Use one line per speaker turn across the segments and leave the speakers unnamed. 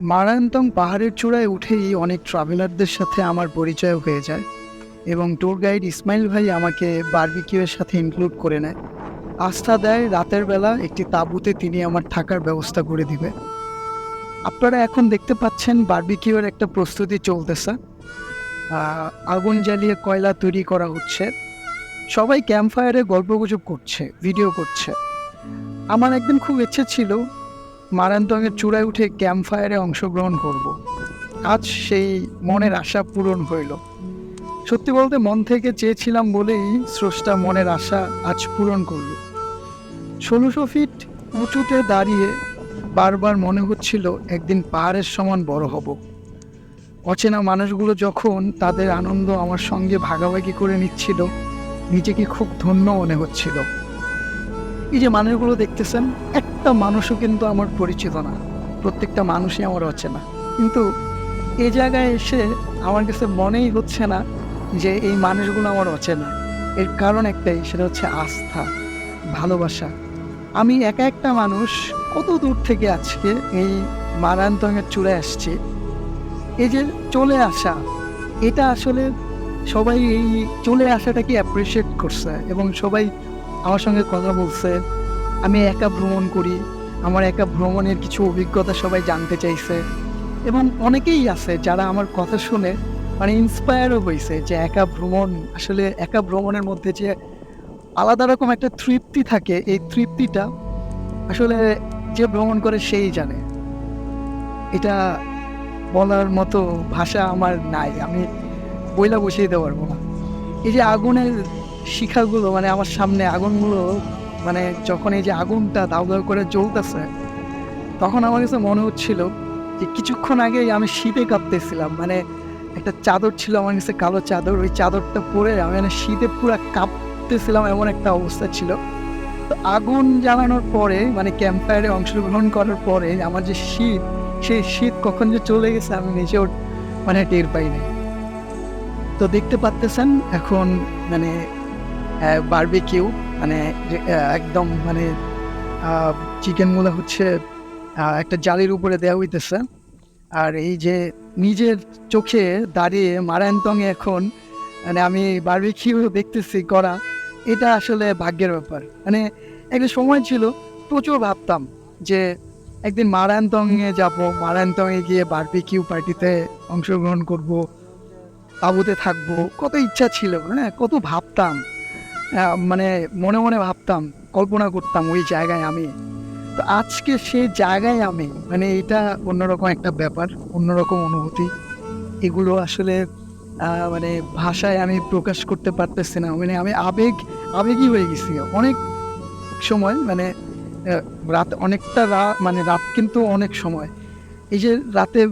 মারান্তং পাহাড়ের চূড়ায় উঠেই অনেক ট্রাভেলারদের সাথে আমার পরিচয় হয়ে যায় এবং ট্যুর গাইড ইসমাইল ভাই আমাকে বার্বিকিউয়ের সাথে ইনক্লুড করে নেয়। আস্থা দেয় রাতের বেলা একটি তাঁবুতে তিনি আমার থাকার ব্যবস্থা করে দিবে। আপনারা এখন দেখতে পাচ্ছেন বার্বিকিউয়ের একটা প্রস্তুতি চলতেছে। আগুন জ্বালিয়ে কয়লা তৈরি করা হচ্ছে। সবাই ক্যাম্প ফায়ারে গল্পগুজব করছে ভিডিও করছে। আমার একদিন খুব ইচ্ছে ছিল মারান্তঙের চূড়ায় উঠে ক্যাম্প ফায়ারে অংশগ্রহণ করব। আজ সেই মনের আশা পূরণ হইল। সত্যি বলতে মন থেকে চেয়েছিলাম বলেই স্রষ্টা মনের আশা আজ পূরণ করল। ষোলোশো ফিট উঁচুতে দাঁড়িয়ে বারবার মনে হচ্ছিল একদিন পাহাড়ের সমান বড় হব। অচেনা মানুষগুলো যখন তাদের আনন্দ আমার সঙ্গে ভাগাভাগি করে নিচ্ছিল, নিজেকে খুব ধন্য মনে হচ্ছিল। এই যে মানুষগুলো দেখতেছেন, একটা মানুষও কিন্তু আমার পরিচিত না। প্রত্যেকটা মানুষই আমার অচেনা। কিন্তু এ জায়গায় এসে আমার কাছে মনেই হচ্ছে না যে এই মানুষগুলো আমার অচেনা। এর কারণ একটাই, সেটা হচ্ছে আস্থা, ভালোবাসা। আমি একা একটা মানুষ কত দূর থেকে আজকে এই মারান্তঙের চূড়ায় আসছি? এই যে চলে আসা, এটা আসলে সবাই এই চলে আসাটাকে অ্যাপ্রিসিয়েট করছে এবং সবাই আমার সঙ্গে কথা বলছে। আমি একা ভ্রমণ করি। আমার একা ভ্রমণের কিছু অভিজ্ঞতা সবাই জানতে চাইছে। এবং অনেকেই আছে যারা আমার কথা শুনে মানে ইন্সপায়ারও হয়েছে যে একা ভ্রমণ, আসলে একা ভ্রমণের মধ্যে যে আলাদা রকম একটা তৃপ্তি থাকে, এই তৃপ্তিটা আসলে যে ভ্রমণ করে সেই জানে। এটা বলার মতো ভাষা আমার নাই। আমি বইলা বসিয়ে দিতে পারব না। এই যে আগুনের শিখাগুলো মানে আমার সামনে আগুনগুলো মানে যখন এই যে আগুনটা দাউ দাউ করে জ্বলতেছে, তখন আমার কাছে মনে হচ্ছিল যে কিছুক্ষণ আগেই আমি শীতে কাঁপতেছিলাম। মানে একটা চাদর ছিল আমার কাছে, কালো চাদর, ওই চাদরটা পরে আমি মানে শীতে পুরো কাঁপতেছিলাম এমন একটা অবস্থা ছিল। তো আগুন জ্বালানোর পরে মানে ক্যাম্প ফায়ারে অংশগ্রহণ করার পরে আমার যে শীত, সেই শীত কখন যে চলে গেছে আমি নিজেও মানে টের পাইনি তো দেখতে পাচ্তেছেন এখন মানে বারবিকিউ মানে একদম মানে চিকেনগুলো হচ্ছে একটা জালির উপরে দেওয়া হইতেছে। আর এই যে নিজের চোখে দাঁড়িয়ে মারায়ন্তঙে এখন মানে আমি বারবিকিউ দেখতেছি করা, এটা আসলে ভাগ্যের ব্যাপার। মানে একটা সময় ছিল, প্রচুর ভাবতাম যে একদিন মারায়ন্তঙে যাব মারায়ন্তঙে গিয়ে বারবিকিউ পার্টিতে অংশগ্রহণ করব, তাঁবুতে থাকব, কত ইচ্ছা ছিল হ্যাঁ কত ভাবতাম। মানে মনে মনে ভাবতাম, কল্পনা করতাম ওই জায়গায় আমি। তো আজকে সেই জায়গায় আমি মানে এটা অন্যরকম একটা ব্যাপার, অন্যরকম অনুভূতি। এগুলো আসলে মানে ভাষায় আমি প্রকাশ করতে পারতেছি না। মানে আমি আবেগ আবেগই হয়ে গেছি। অনেক সময় মানে রাত অনেকটা রাত মানে রাত কিন্তু অনেক সময়। এই যে রাতে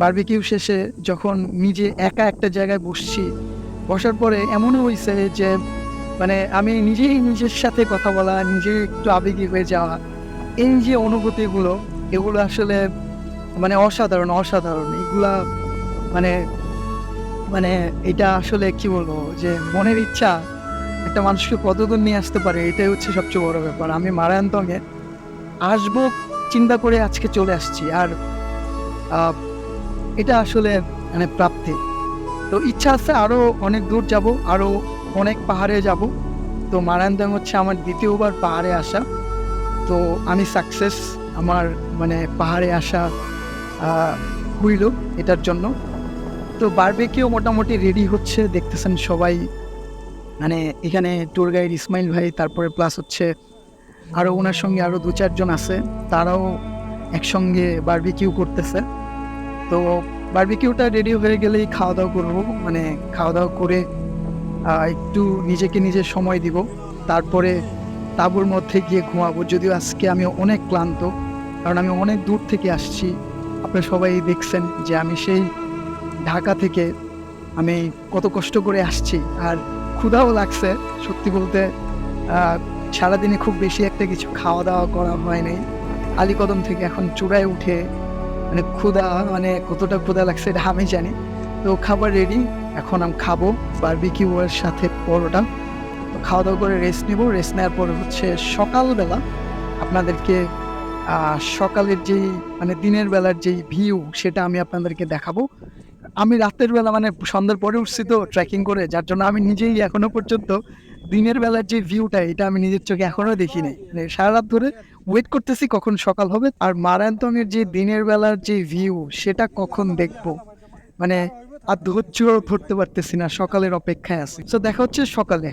বারবিকিউ শেষে যখন নিজে একা একটা জায়গায় বসছি, বসার পরে এমনও হয়েছে যে মানে আমি নিজেই নিজের সাথে কথা বলা নিজে একটু আবেগী হয়ে যাওয়া, এই যে অনুভূতিগুলো, এগুলো আসলে মানে অসাধারণ অসাধারণ। এগুলা মানে মানে এটা আসলে কি বলব, যে মনের ইচ্ছা একটা মানুষকে কতদূর নিয়ে আসতে পারে, এটাই হচ্ছে সবচেয়ে বড় ব্যাপার। আমি মারায়ন্তঙ্গে আসব, চিন্তা করে আজকে চলে আসছি। আর এটা আসলে মানে প্রাপ্তি। তো ইচ্ছা আছে আরও অনেক দূর যাব আরও অনেক পাহাড়ে যাব। তো মারায়ন্তং হচ্ছে আমার দ্বিতীয়বার পাহাড়ে আসা। তো আমি সাকসেস আমার মানে পাহাড়ে আসা হইল এটার জন্য। তো বারবেকিও মোটামুটি রেডি হচ্ছে, দেখতেছেন সবাই। মানে এখানে ট্যুর গাইড ইসমাইল ভাই, তারপরে প্লাস হচ্ছে আরও ওনার সঙ্গে আরও দু চারজন আছে। তারাও একসঙ্গে বারবিকিউ করতেছে। তো বারবিকিউটা রেডি হয়ে গেলেই খাওয়া দাওয়া করব। মানে খাওয়া দাওয়া করে একটু নিজেকে নিজে সময় দিব। তারপরে তাঁবুর মধ্যে গিয়ে ঘুমাবো। যদিও আজকে আমি অনেক ক্লান্ত, কারণ আমি অনেক দূর থেকে আসছি। আপনারা সবাই দেখছেন যে আমি সেই ঢাকা থেকে আমি কত কষ্ট করে আসছি। আর ক্ষুধাও লাগছে, সত্যি বলতে সারাদিনে খুব বেশি একটা কিছু খাওয়া দাওয়া করা হয়নি আলীকদম থেকে এখন চূড়ায় উঠে মানে ক্ষুধা মানে কতটা ক্ষুধা লাগছে এটা আমি জানি। তো খাবার রেডি এখন আমি খাব বারবিকিউয়ের সাথে পরোটা। তো খাওয়া দাওয়া করে রেস্ট নিব। রেস্ট নেওয়ার পরে হচ্ছে সকালবেলা আপনাদেরকে সকালের যেই মানে দিনের বেলার যেই ভিউ সেটা আমি আপনাদেরকে দেখাবো। আমি রাতের বেলা মানে সন্ধ্যার পরে উঠছি তো ট্রেকিং করে, যার জন্য আমি নিজেই এখনও পর্যন্ত দিনের বেলার যে ভিউটা এটা আমি নিজের চোখে এখনও দেখি নাই মানে সারা রাত ধরে ওয়েট করতেছি কখন সকাল হবে। আর মারান্তঙের যে দিনের বেলার যে ভিউ সেটা কখন দেখব? মানে আর ধৈর্য ধরতে পারতেছি না, সকালের অপেক্ষায় আছি। তো দেখা হচ্ছে সকালে।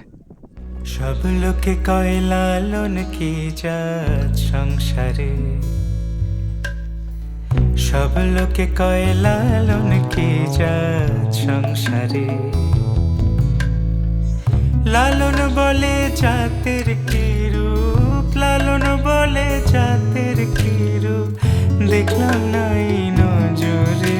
সব লোকে কয়, লালন কি জাত সংসারে? সব লোকে কয়, লালন কি জাত সংসারে? লালন বলে জাতের কি রূপ? লালন বলে জাতের কি রূপ? দেখলাম নাই নজরে।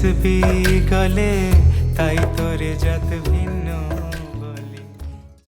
কেউ তসবি গলে তাই তোরে যত ভিন্ন